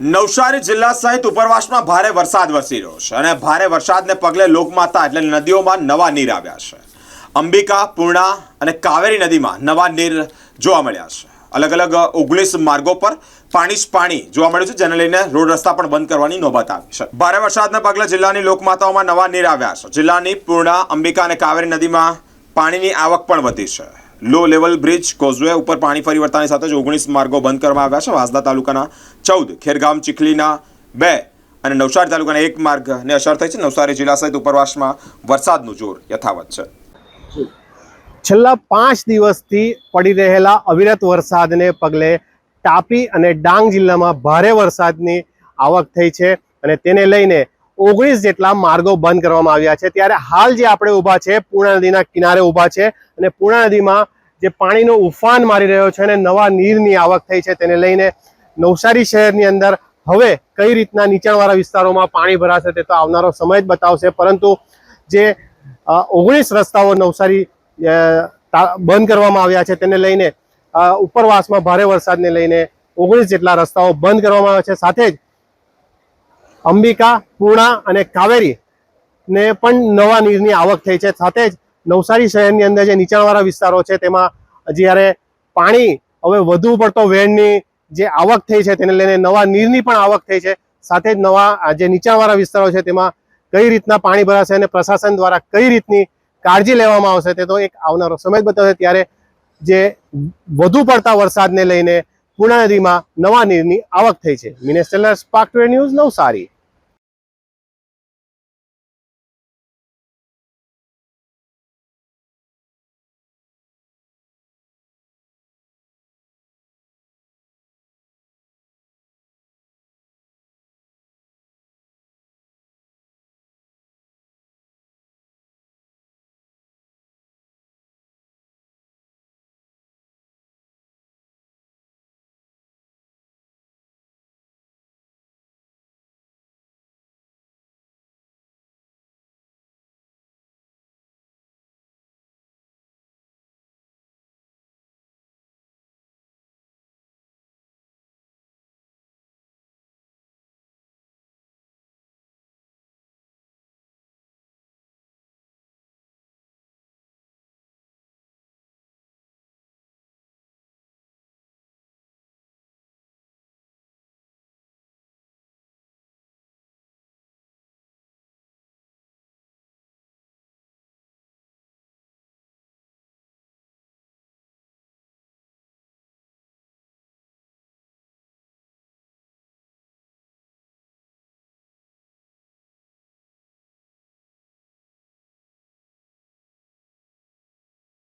નવસારી જિલ્લા સહિત ઉપરવાસમાં ભારે વરસાદ વરસી રહ્યો છે અને ભારે વરસાદને પગલે લોકમાતા એટલે નદીઓમાં નવા નીર આવ્યા છે. અંબિકા, પૂર્ણા અને કાવેરી નદીમાં નવા નીર જોવા મળ્યા છે. અલગ અલગ ઓગણીસ માર્ગો પર પાણી જ પાણી જોવા મળ્યું છે, જેને લઈને રોડ રસ્તા પણ બંધ કરવાની નોબત આવી છે. ભારે વરસાદને પગલે જિલ્લાની લોકમાતાઓમાં નવા નીર આવ્યા છે. જિલ્લાની પૂર્ણા, અંબિકા અને કાવેરી નદીમાં પાણીની આવક પણ વધી છે. લો લેવલ બ્રિજ કોઝવે ઉપર પાણી ફરી વળતાની સાથે જ ઓગણીસ માર્ગો બંધ કરવામાં આવ્યા છે. વાંસદા તાલુકાના ચૌદ, ખેરગામ, ચીખલીના બે અને નવસારી તાલુકાના એક માર્ગને અસર થઈ છે. નવસારી જિલ્લા સહિત ઉપરવાસમાં વરસાદનું જોર યથાવત છે. છેલ્લા પાંચ દિવસથી પડી રહેલા અવિરત વરસાદને પગલે તાપી અને ડાંગ જિલ્લામાં ભારે વરસાદની આવક થઈ છે અને તેને લઈને ઓગણીસ જેટલા માર્ગો બંધ કરવામાં આવ્યા છે. ત્યારે હાલ જે આપણે ઊભા છે, પૂર્ણા નદીના કિનારે ઊભા છે અને પૂર્ણા નદીમાં જે પાણીનો ઉફાન મારી રહ્યો છે અને નવા નીરની આવક થઈ છે તેને લઈને નવસારી શહેરની અંદર હવે કઈ રીતના નીચાણવાળા વિસ્તારોમાં પાણી ભરાશે તે તો આવનારો સમય જ બતાવશે. પરંતુ જે ઓગણીસ રસ્તાઓ નવસારી બંધ કરવામાં આવ્યા છે તેને લઈને ઉપરવાસમાં ભારે વરસાદને લઈને ઓગણીસ જેટલા રસ્તાઓ બંધ કરવામાં આવ્યા છે. સાથે જ અંબિકા, પૂર્ણા અને કાવેરી ને પણ નવા નીરની આવક થઈ છે. સાથે જ નવસારી શહેરની અંદર જે નીચાણવાળા વિસ્તારો છે, તેમાં જ્યારે પાણી હવે વધુ પડતો વેણની જે આવક થઈ છે, તેને લઈને નવા નીરની પણ આવક થઈ છે. સાથે જ નવા જે નીચાણવાળા વિસ્તારો છે, તેમાં કઈ રીતના પાણી ભરાશે અને પ્રશાસન દ્વારા કઈ રીતની કાળજી લેવામાં આવશે, તે તો એક આવનારો સમય બતાવશે. ત્યારે જે વધુ પડતા વરસાદને લઈને પૂર્ણા નદીમાં નવા નીરની આવક થઈ છે. મિનેસ્ટલ સ્પાર્ક ન્યૂઝ નવસારી.